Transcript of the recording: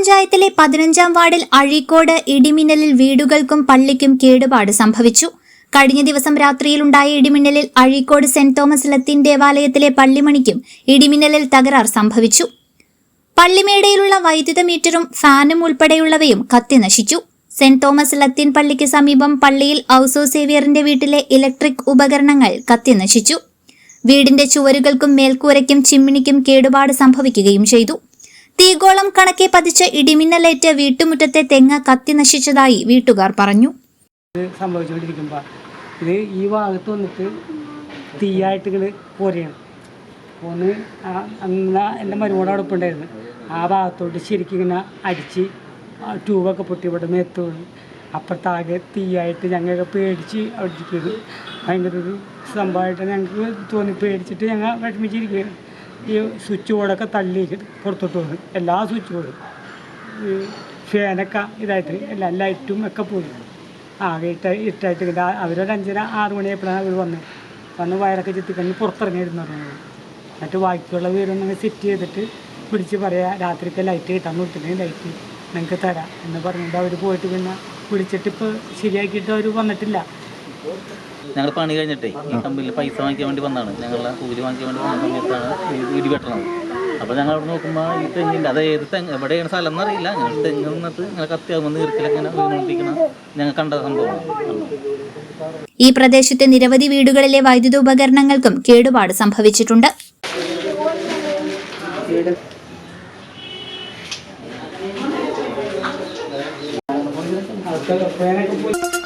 പഞ്ചായത്തിലെ പതിനഞ്ചാം വാർഡിൽ അഴീക്കോട് ഇടിമിന്നലിൽ വീടുകൾക്കും പള്ളിക്കും കേടുപാട് സംഭവിച്ചു. കഴിഞ്ഞ ദിവസം രാത്രിയിലുണ്ടായ ഇടിമിന്നലിൽ അഴീക്കോട് സെന്റ് തോമസ് ലത്തീൻ ദേവാലയത്തിലെ പള്ളിമണിക്കും ഇടിമിന്നലിൽ തകരാർ സംഭവിച്ചു. പള്ളിമേടയിലുള്ള വൈദ്യുത മീറ്ററും ഫാനും ഉൾപ്പെടെയുള്ളവയും കത്തി നശിച്ചു. സെന്റ് തോമസ് ലത്തീൻ പള്ളിക്ക് സമീപം പള്ളിയിൽ ഔസോ സേവിയറിന്റെ വീട്ടിലെ ഇലക്ട്രിക് ഉപകരണങ്ങൾ കത്തി നശിച്ചു. വീടിന്റെ ചുവരുകൾക്കും മേൽക്കൂരയ്ക്കും ചിമ്മിണിക്കും കേടുപാട് സംഭവിക്കുകയും ചെയ്തു. തീഗോളം കണക്കെ പതിച്ച ഇടിമിന്നലേറ്റ് വീട്ടുമുറ്റത്തെ തെങ്ങ് കത്തി നശിച്ചതായി വീട്ടുകാർ പറഞ്ഞു. സംഭവിച്ചുകൊണ്ടിരിക്കുമ്പോൾ ഇത് ഈ ഭാഗത്ത് വന്നിട്ട് തീയായിട്ട് ഇങ്ങനെ പോരുകയാണ്. ആ- അന്ന് എന്റെ മരുമോടെ അവിടെ ഉണ്ടായിരുന്നു ആ ഭാഗത്തോട്ട് ശരിക്കും ഇങ്ങനെ അടിച്ച് ട്യൂബൊക്കെ പൊട്ടി ഇവിടെ മേത്ത് വീണ് അപ്പുറത്താകെ തീയായിട്ട് ഞങ്ങൾക്ക് പേടിച്ച് അവിടെ ഇരിക്കുന്നത് ഭയങ്കര ഒരു സംഭവമായിട്ട് ഞങ്ങൾക്ക് തോന്നി. പേടിച്ചിട്ട് ഞങ്ങൾ വിഷമിച്ചിരിക്കുകയാണ്. ഈ സ്വിച്ച് ബോർഡൊക്കെ തള്ളി പുറത്തോട്ട് വന്നു. എല്ലാ സ്വിച്ച് ബോർഡും ഈ ഫാനൊക്കെ ഇതായിട്ട് എല്ലാ ലൈറ്റും ഒക്കെ പോയി. ആകെ ഇട്ട ഇട്ടായിട്ട് ഇങ്ങനെ അവരൊരു അഞ്ചര ആറ് മണിയായപ്പോഴാണ് അവർ വന്നത്. വന്ന് വയറൊക്കെ ചുറ്റിക്കഴിഞ്ഞ് പുറത്തിറങ്ങിയിരുന്നു പറഞ്ഞത് എന്നിട്ട് ബാക്കിയുള്ള വീരൊന്നും സെറ്റ് ചെയ്തിട്ട് പിടിച്ച് പറയാം രാത്രിക്ക് ലൈറ്റ് കിട്ടാൻ കൊടുത്തിട്ടുണ്ടെങ്കിൽ ലൈറ്റ് നിങ്ങൾക്ക് തരാം എന്ന് പറഞ്ഞിട്ട് അവർ പോയിട്ട് പിന്നെ വിളിച്ചിട്ട് ഇപ്പോൾ ശരിയാക്കിയിട്ട് അവർ വന്നിട്ടില്ല. ഞങ്ങൾ പണി കഴിഞ്ഞിട്ടേ ഈ കമ്പനിയിൽ പൈസ വാങ്ങിക്കാൻ വേണ്ടി വന്നതാണ്. ഞങ്ങളുടെ കൂലി വാങ്ങിക്കാൻ വേണ്ടി വന്ന സമയത്താണ് ഈ ഇടി വെട്ടണത്. അപ്പോൾ ഞങ്ങൾ അവിടെ നോക്കുമ്പോൾ ഈ തെങ്ങിന്റെ അത് ഏത് തെങ്ങ് എവിടെയാണ് സ്ഥലം എന്നറിയില്ല ഞങ്ങൾ തെങ്ങ് നിന്നിട്ട് ഞങ്ങൾ കത്തിയാകുമ്പോൾ നീർക്കിലൊക്കെ ഇങ്ങനെ വീണുകൊണ്ടിരിക്കണം ഞങ്ങൾ കണ്ട സംഭവമാണ്. ഈ പ്രദേശത്തെ നിരവധി വീടുകളിലെ വൈദ്യുത ഉപകരണങ്ങൾക്കും കേടുപാട് സംഭവിച്ചിട്ടുണ്ട്. ഫാനൊക്കെ പോയി.